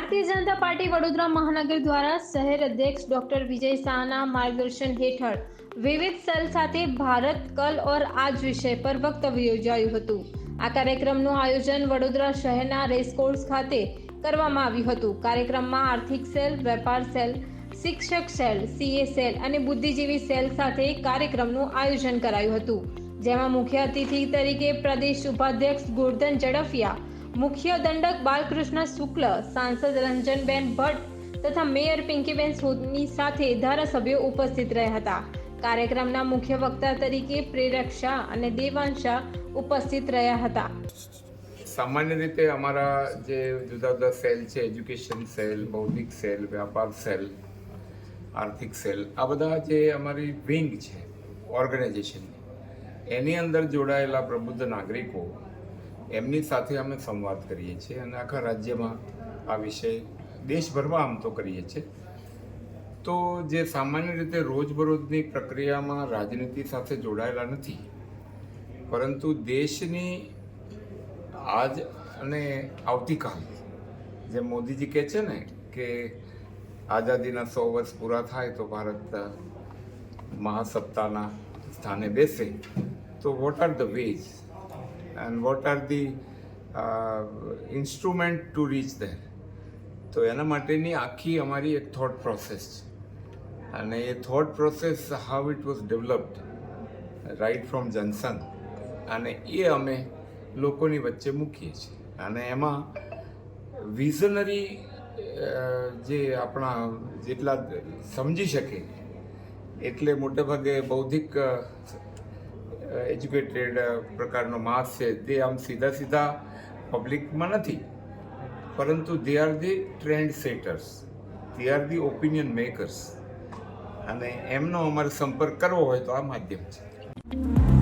Bharatiya Janata party Vadodara મહાનગર દ્વારા શહેર અધ્યક્ષ ડોક્ટર વિજય શાહના માર્ગદર્શન હેઠળ વિવિધ સેલ સાથે ભારત કલ ઓર આજ વિષય પર વક્તવ્ય યોજાયું હતું. આ કાર્યક્રમનું આયોજન વડોદરા શહેરના રેસકોર્સ ખાતે કરવામાં આવ્યું હતું. કાર્યક્રમમાં આર્થિક સેલ, વેપાર સેલ, શિક્ષક સેલ, સીએ સેલ અને બુદ્ધિજીવી સેલ સાથે કાર્યક્રમનું આયોજન કરાયું હતું. જેમાં મુખ્ય અતિથિ તરીકે પ્રદેશ ઉપાધ્યક્ષ ગોરધન ઝડફિયા મુખ્ય દંડક બાલકૃષ્ણ શુક્લ, સાંસદ રંજનબેન ભટ્ટ તથા મેયર પિંકીબેન સોની સાથે ધારાસભ્યો ઉપસ્થિત રહ્યા હતા. કાર્યક્રમના મુખ્ય વક્તા તરીકે પ્રેરક શાહ અને દેવાંશ શાહ ઉપસ્થિત રહ્યા હતા. સામાન્ય રીતે અમારા જે જુદા જુદા સેલ છે, એજ્યુકેશન સેલ, બૌદ્ધિક સેલ, વ્યાપાર સેલ, આર્થિક સેલ, આ બધા જે અમારી વિંગ છે ઓર્ગેનાઇઝેશન એની અંદર જોડાયેલા પ્રબુદ્ધ નાગરિકો એમની સાથે અમે સંવાદ કરીએ છીએ અને આખા રાજ્યમાં આ વિષય દેશભરમાં આમ તો કરીએ છીએ. તો જે સામાન્ય રીતે રોજબરોજની પ્રક્રિયામાં રાજનીતિ સાથે જોડાયેલા નથી, પરંતુ દેશની આજ અને આવતીકાલ જે મોદીજી કહે છે ને કે આઝાદીના સો વર્ષ પૂરા થાય તો ભારત મહાસત્તાના સ્થાને બેસે, તો what are the ways and what are the instrument to reach there તો એના માટેની આખી અમારી એક થોટ પ્રોસેસ છે. અને એ thought process how it was developed right from Jansangh અને એ અમે લોકોની વચ્ચે મૂકીએ છીએ. અને એમાં વિઝનરી જે આપણા જેટલા સમજી શકે, એટલે મોટેભાગે બૌદ્ધિક એજ્યુકેટેડ પ્રકારનો માસ છે તે આમ સીધા સીધા પબ્લિકમાં નથી. પરંતુ they are the trend setters they are the opinion makers અને એમનો અમારે સંપર્ક કરવો હોય તો આ માધ્યમ છે.